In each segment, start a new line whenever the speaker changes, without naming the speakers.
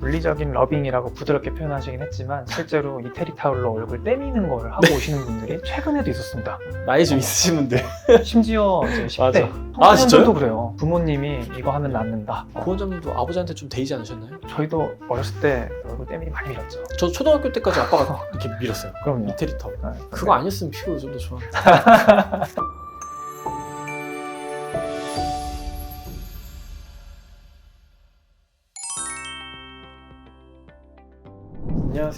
물리적인 러빙이라고 부드럽게 표현하시긴 했지만 실제로 이태리 타올로 얼굴 떼미는 걸 하고 오시는 분들이 최근에도 있었습니다.
나이 좀 있으신 분들
심지어 이제 10대
맞아. 아, 진짜요?
도 그래요. 부모님이 이거 하면 낫는다. 어,
구원자님도 아버지한테 좀 데이지 않으셨나요?
저희도 어렸을 때 얼굴 때밀이 많이 밀었죠.
저 초등학교 때까지 아빠가 이렇게 밀었어요.
그럼요.
이태리 턱.
네,
그거 아니었으면 피부 좀더 좋아.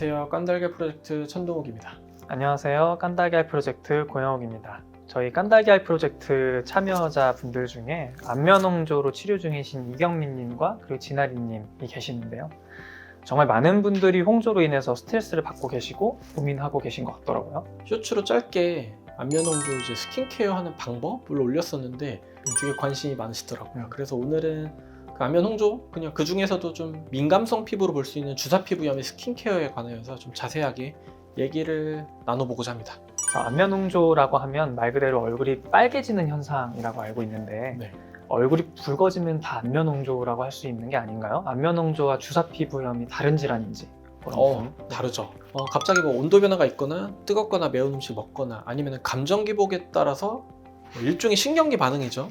안녕하세요. 깐달걀 프로젝트 천동욱입니다.
안녕하세요. 깐달걀 프로젝트 고영욱입니다. 저희 깐달걀 프로젝트 참여자 분들 중에 안면홍조로 치료 중이신 이경민님과 그리고 진아리님이 계시는데요. 정말 많은 분들이 홍조로 인해서 스트레스를 받고 계시고 고민하고 계신 것 같더라고요.
쇼츠로 짧게 안면홍조 이제 스킨케어 하는 방법을 올렸었는데 되게 관심이 많으시더라고요. 그래서 오늘은 그 안면 홍조 그냥 그 중에서도 좀 민감성 피부로 볼 수 있는 주사 피부염의 스킨케어에 관하여서 좀 자세하게 얘기를 나눠보고자 합니다.
자, 안면 홍조라고 하면 말 그대로 얼굴이 빨개지는 현상이라고 알고 있는데
네.
얼굴이 붉어지면 다 안면 홍조라고 할 수 있는 게 아닌가요? 안면 홍조와 주사 피부염이 다른 질환인지
어. 다르죠. 어, 갑자기 뭐 온도 변화가 있거나 뜨겁거나 매운 음식 먹거나 아니면 감정 기복에 따라서 뭐 일종의 신경기 반응이죠.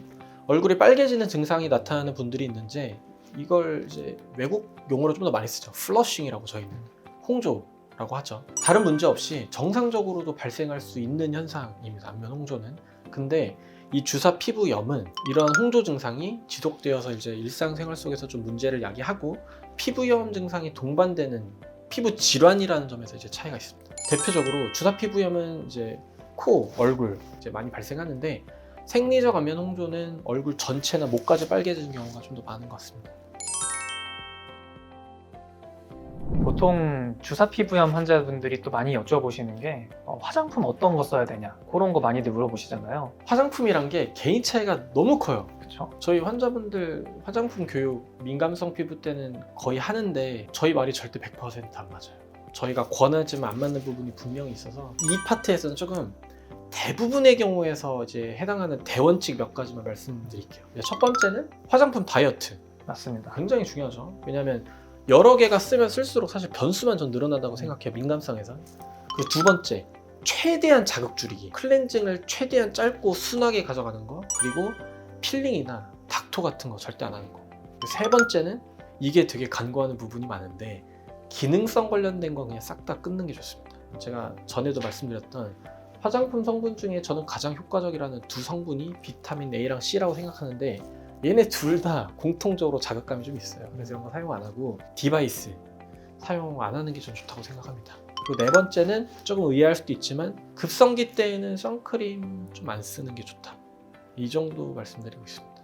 얼굴이 빨개지는 증상이 나타나는 분들이 있는지 이걸 이제 외국 용어로 좀 더 많이 쓰죠. 플러싱이라고 저희는 홍조라고 하죠. 다른 문제 없이 정상적으로도 발생할 수 있는 현상입니다. 안면 홍조는. 근데 이 주사 피부염은 이러한 홍조 증상이 지속되어서 이제 일상생활 속에서 좀 문제를 야기하고 피부염 증상이 동반되는 피부 질환이라는 점에서 이제 차이가 있습니다. 대표적으로 주사 피부염은 이제 코, 얼굴 이제 많이 발생하는데 생리적 안면 홍조는 얼굴 전체나 목까지 빨개지는 경우가 좀 더 많은 것 같습니다.
보통 주사 피부염 환자분들이 또 많이 여쭤보시는 게 어, 화장품 어떤 거 써야 되냐 그런 거 많이들 물어보시잖아요.
화장품이란 게 개인 차이가 너무 커요.
그렇죠?
저희 환자분들 화장품 교육 민감성 피부 때는 거의 하는데 저희 말이 절대 100%안 맞아요. 저희가 권하지만 안 맞는 부분이 분명히 있어서 이 파트에서는 조금 대부분의 경우에서 이제 해당하는 대원칙 몇 가지만 말씀드릴게요. 첫 번째는 화장품 다이어트.
맞습니다.
굉장히 중요하죠. 왜냐하면 여러 개가 쓰면 쓸수록 사실 변수만 전 늘어난다고 생각해요. 민감성에서. 그리고 두 번째, 최대한 자극 줄이기. 클렌징을 최대한 짧고 순하게 가져가는 거. 그리고 필링이나 닥토 같은 거 절대 안 하는 거. 세 번째는 이게 되게 간과하는 부분이 많은데 기능성 관련된 거 그냥 싹 다 끊는 게 좋습니다. 제가 전에도 말씀드렸던 화장품 성분 중에 저는 가장 효과적이라는 두 성분이 비타민 A랑 C라고 생각하는데 얘네 둘 다 공통적으로 자극감이 좀 있어요. 그래서 이런 거 사용 안 하고 디바이스 사용 안 하는 게 좀 좋다고 생각합니다. 그리고 네 번째는 조금 의아할 수도 있지만 급성기 때에는 선크림 좀 안 쓰는 게 좋다. 이 정도 말씀드리고 있습니다.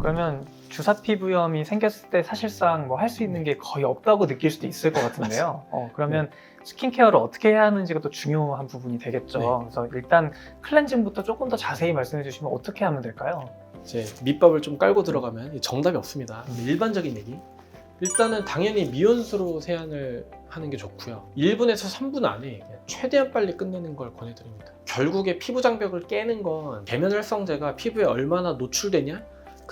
그러면 주사 피부염이 생겼을 때 사실상 뭐 할 수 있는 게 거의 없다고 느낄 수도 있을 것 같은데요. 어, 그러면 스킨케어를 어떻게 해야 하는지가 또 중요한 부분이 되겠죠.
네.
그래서 일단 클렌징부터 조금 더 자세히 말씀해 주시면 어떻게 하면 될까요?
이제 밑밥을 좀 깔고 들어가면 정답이 없습니다. 일반적인 얘기. 일단은 당연히 미온수로 세안을 하는 게 좋고요. 1분에서 3분 안에 최대한 빨리 끝내는 걸 권해드립니다. 결국에 피부 장벽을 깨는 건 계면 활성제가 피부에 얼마나 노출되냐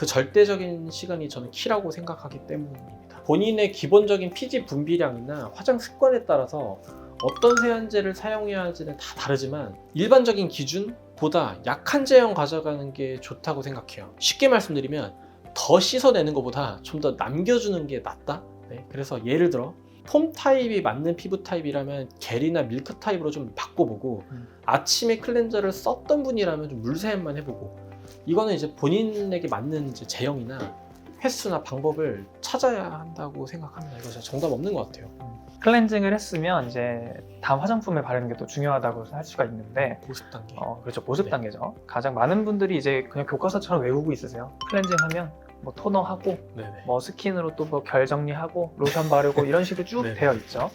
그 절대적인 시간이 저는 키라고 생각하기 때문입니다. 본인의 기본적인 피지 분비량이나 화장 습관에 따라서 어떤 세안제를 사용해야 할지는 다 다르지만 일반적인 기준보다 약한 제형 가져가는 게 좋다고 생각해요. 쉽게 말씀드리면 더 씻어내는 것보다 좀 더 남겨주는 게 낫다. 네, 그래서 예를 들어 폼 타입이 맞는 피부 타입이라면 겔이나 밀크 타입으로 좀 바꿔보고
음.
아침에 클렌저를 썼던 분이라면 좀 물세안만 해보고 이거는 이제 본인에게 맞는 이제 제형이나 횟수나 방법을 찾아야 한다고 생각합니다. 이거 진짜 정답 없는 것 같아요.
클렌징을 했으면 이제 다음 화장품을 바르는 게 또 중요하다고 할 수가 있는데
보습 단계.
어, 그렇죠. 보습
네.
단계죠. 가장 많은 분들이 이제 그냥 교과서처럼 외우고 있으세요. 클렌징 하면 뭐 토너하고
네네.
뭐 스킨으로 또 뭐 결 정리하고 로션 바르고 이런 식으로 쭉
네네.
되어 있죠.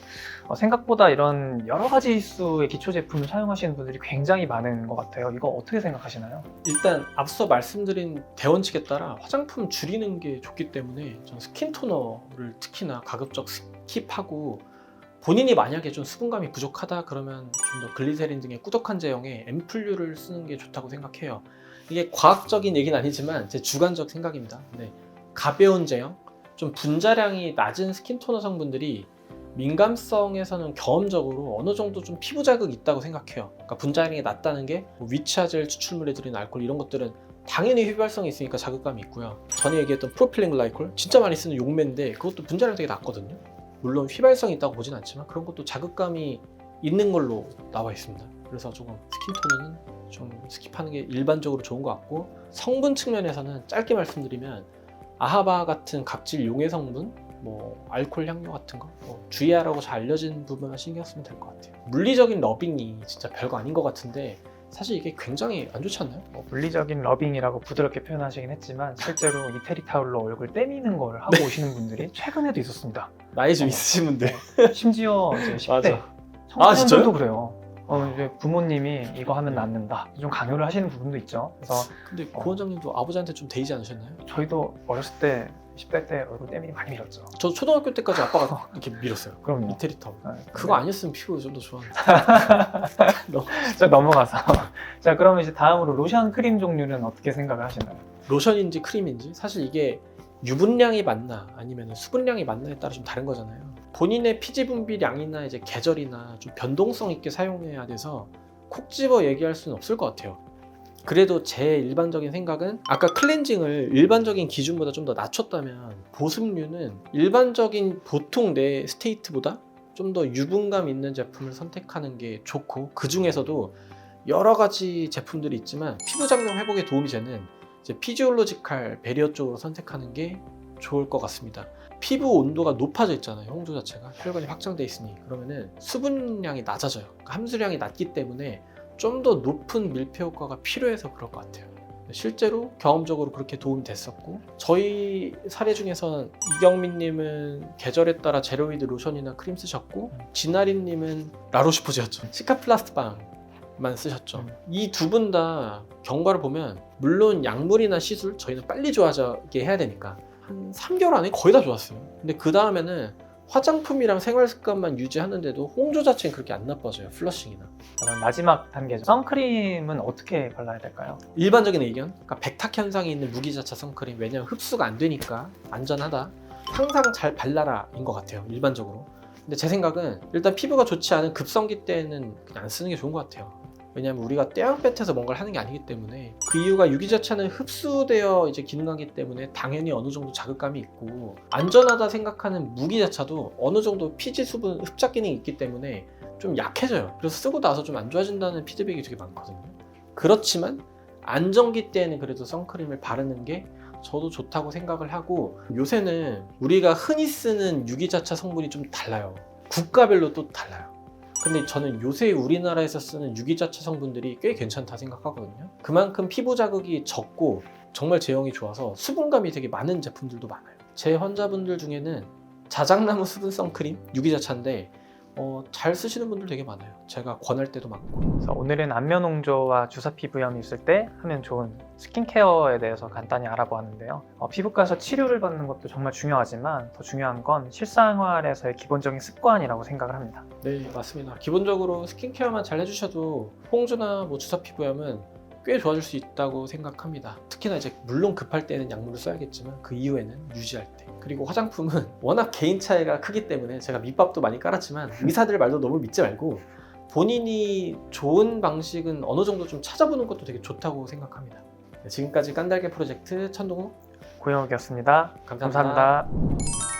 어, 생각보다 이런 여러 가지 수의 기초 제품을 사용하시는 분들이 굉장히 많은 것 같아요. 이거 어떻게 생각하시나요?
일단 앞서 말씀드린 대원칙에 따라 화장품 줄이는 게 좋기 때문에 전 스킨 토너를 특히나 가급적 스킵하고 본인이 만약에 좀 수분감이 부족하다 그러면 좀 더 글리세린 등의 꾸덕한 제형의 앰플류를 쓰는 게 좋다고 생각해요. 이게 과학적인 얘기는 아니지만 제 주관적 생각입니다. 근데 가벼운 제형, 좀 분자량이 낮은 스킨 토너 성분들이 민감성에서는 경험적으로 어느 정도 좀 피부 자극이 있다고 생각해요. 그러니까 분자량이 낮다는 게뭐 위치아젤 추출물에 들인 알코올 이런 것들은 당연히 휘발성이 있으니까 자극감이 있고요. 전에 얘기했던 프로필렌 글라이콜 진짜 많이 쓰는 용매인데 그것도 분자량 되게 낮거든요. 물론 휘발성이 있다고 보진 않지만 그런 것도 자극감이 있는 걸로 나와 있습니다. 그래서 조금 스킨토너는 좀 스킵하는 게 일반적으로 좋은 것 같고 성분 측면에서는 짧게 말씀드리면 아하바 같은 각질 용해 성분 뭐 알코올 향료 같은 거 뭐 주의하라고 잘 알려진 부분만 신경 쓰면 될 것 같아요. 물리적인 러빙이 진짜 별거 아닌 것 같은데 사실 이게 굉장히 안 좋지 않나요?
뭐 물리적인 러빙이라고 부드럽게 표현하시긴 했지만 실제로 이태리 타올로 얼굴 때미는 걸 하고 오시는 분들이 최근에도 있었습니다.
나이 좀
어.
있으신 분들
심지어 이제 10대
맞아.
청소년들도
아?
그래요. 어, 이제 부모님이 이거 하면 낫는다. 좀 강요를 하시는 부분도 있죠. 그래서
근데
어.
고 원장님도 아버지한테 좀 데이지 않으셨나요?
저희도 어렸을 때 10대 때 얼굴 때밀이 많이 밀었죠.
저 초등학교 때까지 아빠가 이렇게 밀었어요.
그럼요.
이태리 타올.
네,
그거 아니었으면 피부 좀더 좋았는데.
자 넘어가서 자 그러면 이제 다음으로 로션 크림 종류는 어떻게 생각을 하시나요?
로션인지 크림인지 사실 이게 유분량이 많나 아니면 수분량이 많나에 따라 좀 다른 거잖아요. 본인의 피지 분비량이나 이제 계절이나 좀 변동성 있게 사용해야 돼서 콕 집어 얘기할 수는 없을 것 같아요. 그래도 제 일반적인 생각은 아까 클렌징을 일반적인 기준보다 좀 더 낮췄다면 보습류는 일반적인 보통 내 스테이트보다 좀 더 유분감 있는 제품을 선택하는 게 좋고 그 중에서도 여러 가지 제품들이 있지만 피부 장벽 회복에 도움이 되는 피지올로지칼 베리어 쪽으로 선택하는 게 좋을 것 같습니다. 피부 온도가 높아져 있잖아요. 홍조 자체가 혈관이 확장돼 있으니 그러면은 수분량이 낮아져요. 그러니까 함수량이 낮기 때문에 좀 더 높은 밀폐 효과가 필요해서 그럴 것 같아요. 실제로 경험적으로 그렇게 도움이 됐었고 저희 사례 중에선 이경민님은 계절에 따라 제로이드 로션이나 크림 쓰셨고 진아리님은 라로시포즈였죠. 시카플라스트밤만 쓰셨죠.
음.
이두 분 다 경과를 보면 물론 약물이나 시술 저희는 빨리 좋아지게 해야 되니까 한 3개월 안에 거의 다 좋았어요. 근데 그 다음에는 화장품이랑 생활 습관만 유지하는데도 홍조 자체는 그렇게 안 나빠져요. 플러싱이나.
그러면 마지막 단계죠. 선크림은 어떻게 발라야 될까요?
일반적인 의견, 그러니까 백탁 현상이 있는 무기자차 선크림 왜냐면 흡수가 안 되니까 안전하다. 항상 잘 발라라인 것 같아요. 일반적으로. 근데 제 생각은 일단 피부가 좋지 않은 급성기 때는 그냥 안 쓰는 게 좋은 것 같아요. 왜냐면 우리가 떼양볕에서 뭔가를 하는 게 아니기 때문에 그 이유가 유기자차는 흡수되어 이제 기능하기 때문에 당연히 어느 정도 자극감이 있고 안전하다 생각하는 무기자차도 어느 정도 피지 수분 흡착 기능이 있기 때문에 좀 약해져요. 그래서 쓰고 나서 좀 안 좋아진다는 피드백이 되게 많거든요. 그렇지만 안정기 때는 그래도 선크림을 바르는 게 저도 좋다고 생각을 하고 요새는 우리가 흔히 쓰는 유기자차 성분이 좀 달라요. 국가별로 또 달라요. 근데 저는 요새 우리나라에서 쓰는 유기자차 성분들이 꽤 괜찮다 생각하거든요. 그만큼 피부 자극이 적고 정말 제형이 좋아서 수분감이 되게 많은 제품들도 많아요. 제 환자분들 중에는 자작나무 수분 선크림 유기자차인데 어, 잘 쓰시는 분들 되게 많아요. 제가 권할 때도 많고.
그래서 오늘은 안면홍조와 주사 피부염이 있을 때 하면 좋은 스킨케어에 대해서 간단히 알아보았는데요. 어, 피부과에서 치료를 받는 것도 정말 중요하지만 더 중요한 건 실생활에서의 기본적인 습관이라고 생각을 합니다.
네, 맞습니다. 기본적으로 스킨케어만 잘 해주셔도 홍조나 뭐 주사 피부염은 꽤 좋아질 수 있다고 생각합니다. 특히나 이제 물론 급할 때는 약물을 써야겠지만 그 이후에는 유지할 때. 그리고 화장품은 워낙 개인 차이가 크기 때문에 제가 밑밥도 많이 깔았지만 의사들 말도 너무 믿지 말고 본인이 좋은 방식은 어느 정도 좀 찾아보는 것도 되게 좋다고 생각합니다. 네, 지금까지 깐달걀 프로젝트 천동욱
고영욱이었습니다
감사합니다.
감사합니다.